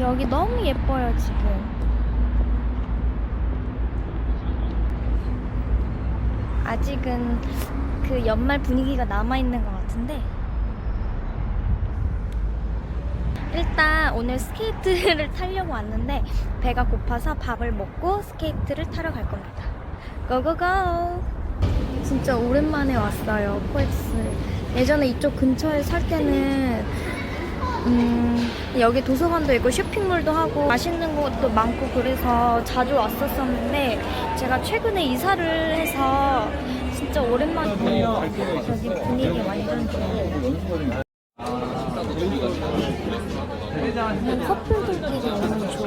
여기 너무 예뻐요, 지금. 아직은 그 연말 분위기가 남아있는 것 같은데. 일단 오늘 스케이트를 타려고 왔는데 배가 고파서 밥을 먹고 스케이트를 타러 갈 겁니다. 고고고! 진짜 오랜만에 왔어요, 코엑스. 예전에 이쪽 근처에 살 때는 음, 여기 도서관도 있고 쇼핑몰도 하고 맛있는 것도 많고 그래서 자주 왔었었는데 제가 최근에 이사를 해서 진짜 오랜만에 여기 분위기 완전 좋아요. 그냥 커플들끼리 오면 좋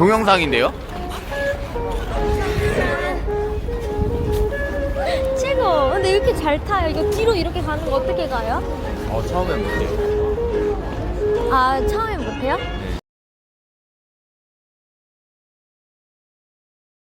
동영상인데요? 최고! 근데 이렇게 잘 타요. 이거 뒤로 이렇게 가는 거 어떻게 가요? 어 처음엔 못해요 아, 처음에 못해요?